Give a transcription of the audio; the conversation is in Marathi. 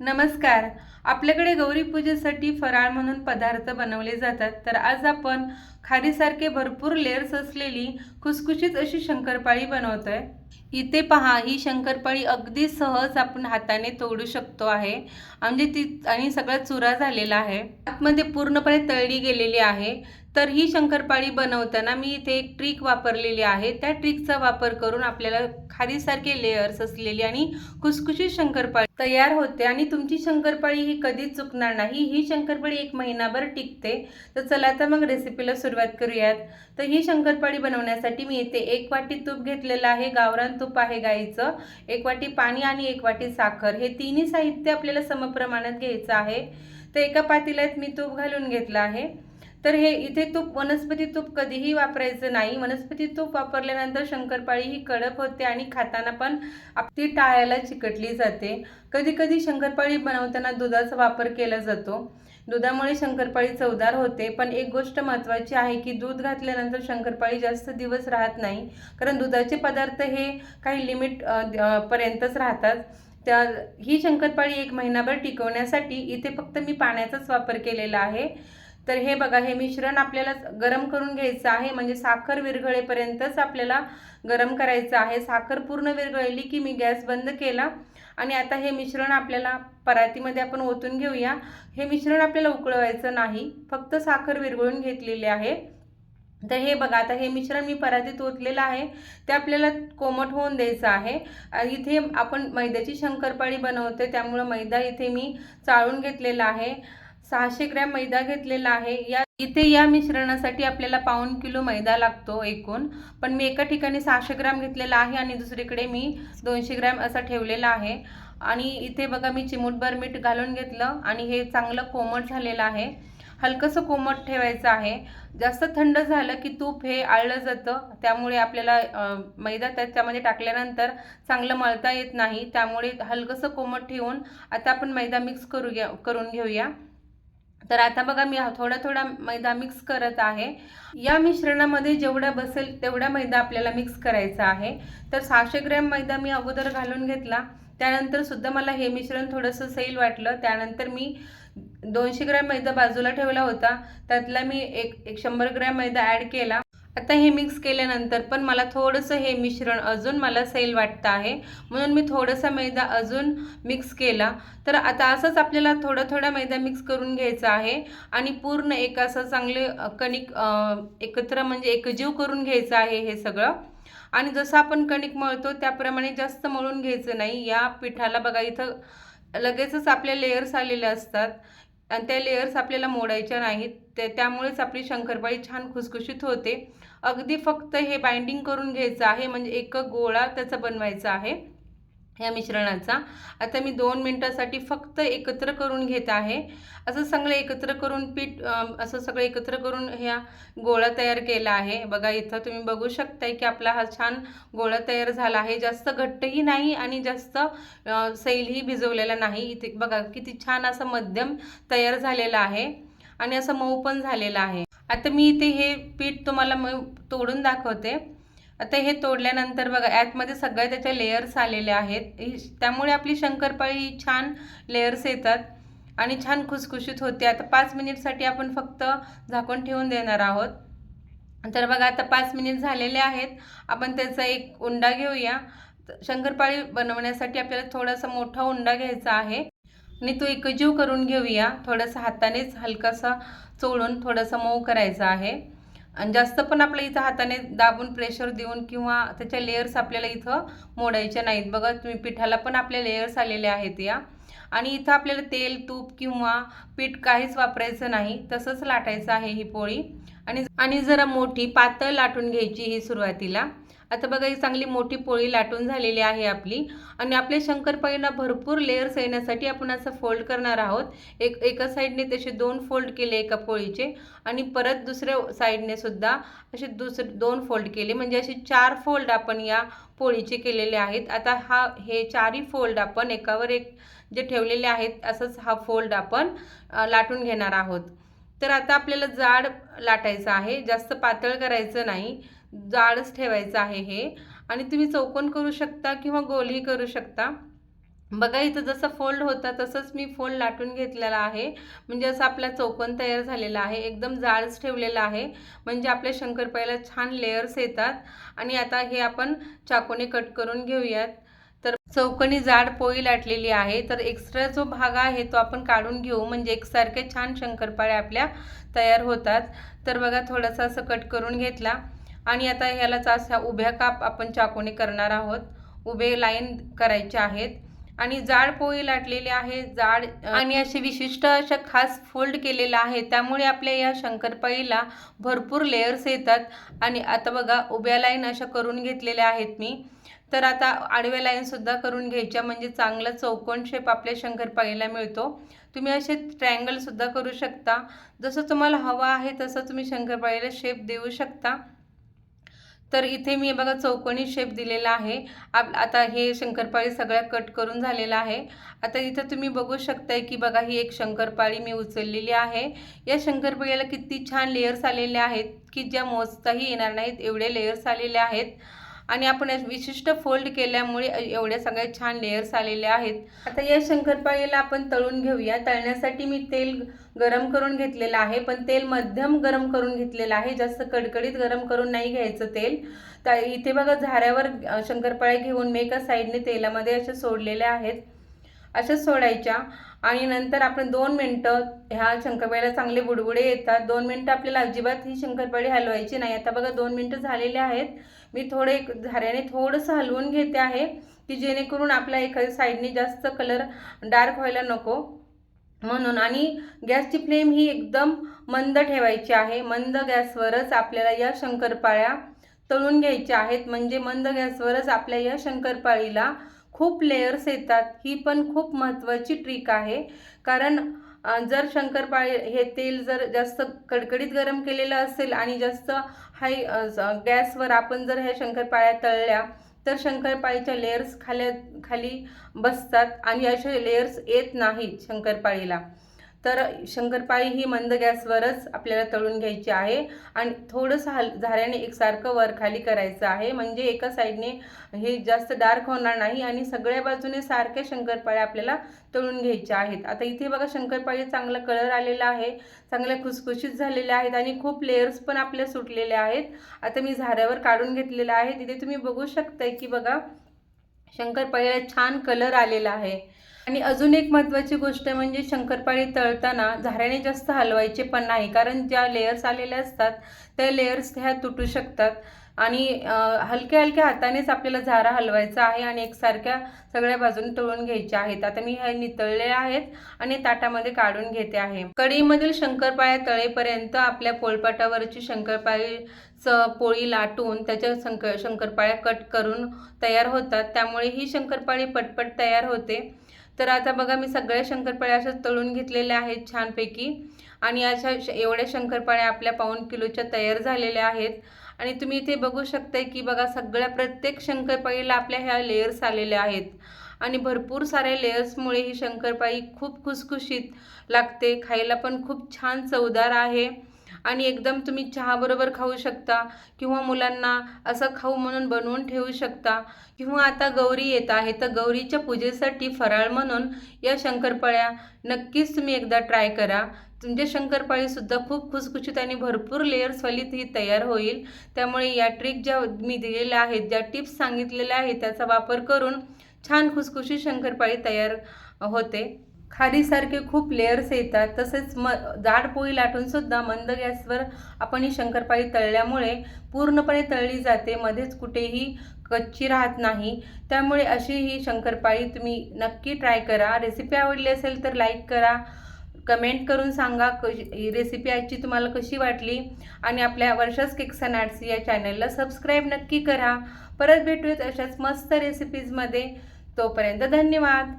नमस्कार. आपल्याकडे गौरी पूजेसाठी फराळ म्हणून पदार्थ बनवले जातात. तर आज आपण खारीसारखे भरपूर लेअर्स असलेली खुसखुशीत अशी शंकरपाळी बनवतोय. इथे पहा ही शंकरपाळी अगदी सहज आपण हाताने तोडू शकतो आहे. म्हणजे ती आणि सगळा चुरा झालेला आहे. आतमध्ये पूर्णपणे तळली गेलेली आहे. तर ही शंकरपाळी बनवताना मी इथे एक ट्रिक वापरलेली आहे. त्या ट्रिकचा वापर करून आपल्याला खारीसारखे लेअर्स असलेली आणि खुसखुशीत शंकरपाळी तयार होते आणि तुमची शंकरपाळी ही कधीच चुकणार नाही. ही शंकरपाळी एक महिनाभर टिकते. तर चला तर मग रेसिपीला सुरुवात करूयात. तर ही शंकरपाळी बनवण्यासाठी मी इथे एक वाटी तूप घेतलेलं आहे. गावरान तूप आहे गाईचं. एक वाटी पाणी आणि एक वाटी साखर. हे तिन्ही साहित्य आपल्याला समप्रमाणात घ्यायचं आहे. तर एका पातेल्यात मी तूप घालून घेतलं आहे. तर हे इथे तूप वनस्पती तूप कधीही वापरायचं नाही. वनस्पती तूप वापरल्यानंतर शंकरपाळी ही कडक होते आणि खाताना पण ती टाळायला चिकटली जाते. कधी कधी शंकरपाळी बनवताना दुधाचा वापर केला जातो. दुधामुळे शंकरपाळी चवदार होते. पण एक गोष्ट महत्त्वाची आहे की दूध घातल्यानंतर शंकरपाळी जास्त दिवस राहत नाही. कारण दुधाचे पदार्थ हे काही लिमिट पर्यंतच राहतात. त्या ही शंकरपाळी एक महिनाभर टिकवण्यासाठी इथे फक्त मी पाण्याचाच वापर केलेला आहे. तर हे बघा हे मिश्रण आपल्याला गरम करून घ्यायचं आहे. म्हणजे साखर विरघळेपर्यंतच आपल्याला गरम करायचं आहे. साखर पूर्ण विरघळली की मी गॅस बंद केला. आणि आता हे मिश्रण आपल्याला परातीमध्ये आपण ओतून घेऊया. हे मिश्रण आपल्याला उकळवायचं नाही. फक्त साखर विरघळून घेतलेली आहे. तर हे बघा आता हे मिश्रण मी परातीत ओतलेलं आहे. ते आपल्याला कोमट होऊन द्यायचं आहे. इथे आपण मैद्याची शंकरपाळी बनवते त्यामुळं मैदा इथे मी चाळून घेतलेला आहे. सहाशे ग्रॅम मैदा घेतलेला आहे. या इथे या मिश्रणासाठी आपल्याला पाऊण किलो मैदा लागतो एकूण. पण मी एका ठिकाणी सहाशे ग्रॅम घेतलेला आहे आणि दुसरीकडे मी दोनशे ग्रॅम असा ठेवलेला आहे. आणि इथे बघा मी चिमूटभर मीठ घालून घेतलं आणि हे चांगलं कोमट झालेलं आहे. हलकंसं कोमट ठेवायचं आहे. जास्त थंड झालं की तूप हे आळलं जातं. त्यामुळे आपल्याला मैदा त्याच्यामध्ये टाकल्यानंतर चांगलं मळता येत नाही. त्यामुळे हलकंसं कोमट ठेवून आता आपण मैदा मिक्स करू घ्या करून घेऊया. तर आता बघा मी थोडा थोडा मैदा मिक्स करत आहे. या मिश्रणामध्ये जेवढा बसेल तेवढा मैदा आपल्याला मिक्स करायचा आहे. तर सहाशे ग्रॅम मैदा मी अगोदर घालून घेतला. त्यानंतर सुद्धा मला हे मिश्रण थोडंसं सैल वाटलं. त्यानंतर मी दोनशे ग्रॅम मैदा बाजूला ठेवला होता. त्यातला मी एक एक शंभर ग्रॅम मैदा ॲड केला. आता हे मिक्स केल्यानंतर पण मला थोडंसं हे मिश्रण अजून मला सैल वाटतं आहे. म्हणून मी थोडासा मैदा अजून मिक्स केला. तर आता असंच आपल्याला थोडा थोडा मैदा मिक्स करून घ्यायचा आहे. आणि पूर्ण एक असं चांगले कणिक एकत्र म्हणजे एकजीव करून घ्यायचं आहे हे सगळं. आणि जसं आपण कणिक मळतो त्याप्रमाणे जास्त मळून घ्यायचं नाही. या पिठाला बघा इथं लगेचच आपल्या लेयर्स आलेले असतात. आणि त्या लेयर्स आपल्याला मोडायच्या नाहीत. ते त्यामुळेच आपली शंकरपाळी छान खुसखुशीत होते. अगदी फक्त हे बाइंडिंग करून घ्यायचं आहे म्हणजे एक गोळा त्याचा बनवायचा आहे या मिश्रणाचा. आता मी दोन मिनटासाठी फक्त एकत्र करून घेत आहे. असं सगळं एकत्र करून पीठ असं सगळं एकत्र करून ह्या गोळा तयार केला आहे. बघा इथं तुम्ही बघू शकताय की आपला हा छान गोळा तयार झाला आहे. जास्त घट्टही नाही आणि जास्त सैलही भिजवलेला नाही. इथे बघा किती छान असं मध्यम तयार झालेला आहे. आणि असं मऊ पण झालेलं आहे. आता मी इथे हे पीठ तुम्हाला मग तोडून दाखवते. आता हे तोडल्यानंतर बघा यातमध्ये सगळ्या त्याच्या लेयर्स आलेल्या आहेत. त्यामुळे आपली शंकरपाळी छान लेयर्स येतात आणि छान खुसखुशीत होते. आता पाच मिनिटसाठी आपण फक्त झाकून ठेवून देणार आहोत. तर बघा आता पाच मिनिट झालेले आहेत. आपण त्याचा एक उंडा घेऊया. शंकरपाळी बनवण्यासाठी आपल्याला थोडासा मोठा उंडा घ्यायचा आहे. आणि तो एकजीव करून घेऊया. थोडंसं हातानेच हलकासा चोळून थोडंसं मऊ करायचं आहे. आणि जास्त पण आपल्या इथं हाताने दाबून प्रेशर देऊन किंवा त्याच्या लेयर्स आपल्याला इथं मोडायच्या नाहीत. बघा तुम्ही पिठाला पण आपल्या लेयर्स आलेले आहेत या. आणि इथं आपल्याला तेल तूप किंवा पीठ काहीच वापरायचं नाही. तसंच लाटायचं आहे ही पोळी. आणि आणि जरा मोठी पातळ लाटून घ्यायची ही सुरुवातीला. आता बघा ही चांगली मोठी पोळी लाटून झालेली आहे आपली. आणि आपल्या शंकरपाळीला भरपूर लेअर्स येण्यासाठी आपण असं फोल्ड करणार आहोत. एक एका साईडने तसे दोन फोल्ड केले एका पोळीचे आणि परत दुसऱ्या साईडने सुद्धा असे दुसरे दोन फोल्ड केले. म्हणजे असे चार फोल्ड आपण या पोळीचे केलेले आहेत. आता हा हे चारही फोल्ड आपण एकावर एक जे ठेवलेले आहेत असंच हा फोल्ड आपण लाटून घेणार आहोत. तर आता आपल्याला जाड लाटायचं आहे. जास्त पातळ करायचं नाही. जाडच ठेवायचं आहे हे. आणि तुम्ही चौकोन करू शकता किंवा गोलही करू शकता. बघा इथं जसं फोल्ड होता तसंच मी फोल्ड लाटून घेतलेला आहे. म्हणजे असं आपला चौकोन तयार झालेला आहे. एकदम जाडच ठेवलेला आहे. म्हणजे आपल्या शंकरपाळ्याला छान लेयर्स येतात. आणि आता हे आपण चाकूने कट करून घेऊयात. तर चौकोनी जाड पोळी लाटलेली आहे. तर एक्स्ट्रा जो भाग आहे तो आपण काढून घेऊ. म्हणजे एकसारखे छान शंकरपाळ्या आपल्या तयार होतात. तर बघा थोडासा असं कट करून घेतला. आणि आता ह्याला चास अशा उभ्या काप आपण चाकूने करणार आहोत. उभे लाईन करायचे आहेत. आणि जाड पोळी लाटलेली आहे. जाड आणि असे विशिष्ट अशा खास फोल्ड केलेला आहे. त्यामुळे आपल्या या शंकरपाळीला भरपूर लेयर्स येतात. आणि आता बघा उभ्या लाईन अशा करून घेतलेल्या आहेत मी. तर आता आडव्या लाईनसुद्धा करून घ्यायच्या. म्हणजे चांगला चौकोन शेप आपल्या शंकरपाळीला मिळतो. तुम्ही असे ट्रायंगलसुद्धा करू शकता. जसं तुम्हाला हवं आहे तसं तुम्ही शंकरपाळीला शेप देऊ शकता. तर इथे मी बघा चौकोनी शेप दिलेला आहे. आप आता हे शंकरपाळी सगळ्या कट करून झालेला आहे. आता इथं तुम्ही बघू शकताय की बघा ही एक शंकरपाळी मी उचललेली आहे. या शंकरपाळीला किती छान लेयर्स आलेले आहेत की ज्या मोजताही येणार नाहीत एवढे लेयर्स आलेले आहेत. आणि आपण विशिष्ट फोल्ड केल्यामुळे एवढ्या सगळ्या छान लेयर्स आलेल्या आहेत. आता या शंकरपाळीला आपण तळून घेऊया. तळण्यासाठी मी तेल गरम करून घेतलेलं आहे पण तेल मध्यम गरम करून घेतलेलं आहे. जास्त कडकडीत गरम करून नाही घ्यायचं तेल. तर इथे बघा झाऱ्यावर शंकरपाळ्या घेऊन मी एका साईडने तेलामध्ये अशा सोडलेल्या आहेत. अशा सोडायच्या आणि नंतर आपण दोन मिनटं ह्या शंकरपाळ्याला चांगले बुडबुडे येतात. दोन मिनटं आपल्याला अजिबात ही शंकरपाळी हलवायची नाही. आता बघा दोन मिनटं झालेले आहेत. मी थोडे झाऱ्याने थोडंसं हलवून घेते आहे की जेणेकरून आपल्या एखाद्या साईडने जास्त कलर डार्क व्हायला नको. म्हणून आणि गॅसची फ्लेम ही एकदम मंद ठेवायची आहे. मंद गॅसवरच आपल्याला या शंकरपाळ्या तळून घ्यायच्या आहेत. म्हणजे मंद गॅसवरच आपल्या या शंकरपाळीला खूप लेयर्स येतात. ही पण खूप महत्त्वाची ट्रिक आहे. कारण जर शंकरपाळी हे तेल जर जास्त कडकडीत गरम केलेलं असेल आणि जास्त हाय गॅसवर आपण जर ह्या शंकरपाळ्या तळल्या तर शंकरपाळीच्या लेयर्स खाल्या खाली बसतात आणि असे लेयर्स येत नाहीत शंकरपाळीला. तर शंकरपाळी ही मंद गॅसवरच आपल्याला तळून घ्यायची आहे. आणि थोडंसं हल झाऱ्याने एकसारखं वर खाली करायचं आहे. म्हणजे एका साईडने हे जास्त डार्क होणार नाही आणि सगळ्या बाजूने सारख्या शंकरपाळ्या आपल्याला तळून घ्यायच्या आहेत. आता इथे बघा शंकरपाळी चांगला कलर आलेला आहे. चांगल्या खुसखुशीत झालेल्या आहेत आणि खूप लेयर्स पण आपल्या सुटलेले आहेत. आता मी झाऱ्यावर काढून घेतलेलं आहे. तिथे तुम्ही बघू शकताय की बघा शंकरपाळीला छान कलर आलेला आहे. आणि अजून एक महत्त्वाची गोष्ट म्हणजे शंकरपाळी तळताना झाऱ्याने जास्त हलवायचे पण नाही कारण ज्या लेयर्स आलेल्या असतात त्या लेयर्स ह्या तुटू शकतात. आणि हलक्या हलक्या हातानेच आपल्याला झारा हलवायचा आहे आणि एकसारख्या सगळ्या बाजूने तळून घ्यायच्या आहेत. आता मी हे नितळले आहेत आणि ताटामध्ये काढून घेते आहे. कढईमधील शंकरपाळ्या तळेपर्यंत आपल्या पोळपाटावरची शंकरपाळीचं पोळी लाटून त्याच्या शंकर शंकरपाळ्या कट करून तयार होतात. त्यामुळे ही शंकरपाळी पटपट तयार होते. तर आता बघा मी सगळ्या शंकरपाळ्या अशा तळून घेतलेल्या आहेत छानपैकी. आणि अशा एवढ्या शंकरपाळ्या आपल्या पाऊण किलोच्या तयार झालेल्या आहेत. आणि तुम्ही इथे बघू शकताय की बघा सगळ्या प्रत्येक शंकरपाळीला आपल्या ह्या लेयर्स आलेल्या आहेत. आणि भरपूर साऱ्या लेयर्समुळे ही शंकरपाळी खूप खुसखुशीत लागते खायला पण खूप छान चवदार आहे. आणि एकदम तुम्ही चहाबरोबर खाऊ शकता किंवा मुलांना असं खाऊ म्हणून बनवून ठेवू शकता. किंवा आता गौरी येत आहे तर गौरीच्या पूजेसाठी फराळ म्हणून या शंकरपाळ्या नक्कीच तुम्ही एकदा ट्राय करा. तुमच्या शंकरपाळीसुद्धा खूप खुसखुशीत आणि भरपूर लेयर्सवाली ती तयार होईल. त्यामुळे या ट्रिक ज्या मी दिलेल्या आहेत ज्या टिप्स सांगितलेल्या आहेत त्याचा वापर करून छान खुसखुशीत शंकरपाळी तयार होते. खारीसारखे खूप लेयर्स येतात. तसेच म जाड पोळी लाटूनसुद्धा मंद गॅसवर आपण ही शंकरपाळी तळल्यामुळे पूर्णपणे तळली जाते. मध्येच कुठेही कच्ची राहत नाही. त्यामुळे अशी ही शंकरपाळी तुम्ही नक्की ट्राय करा. रेसिपी आवडली असेल तर लाईक करा. कमेंट करून सांगा कशी ही रेसिपी आजची तुम्हाला कशी वाटली? आणि आपल्या वर्षास केक्स अँड आर्ट्स या चॅनलला सबस्क्राईब नक्की करा. परत भेटूयात अशाच मस्त रेसिपीजमध्ये तोपर्यंत धन्यवाद.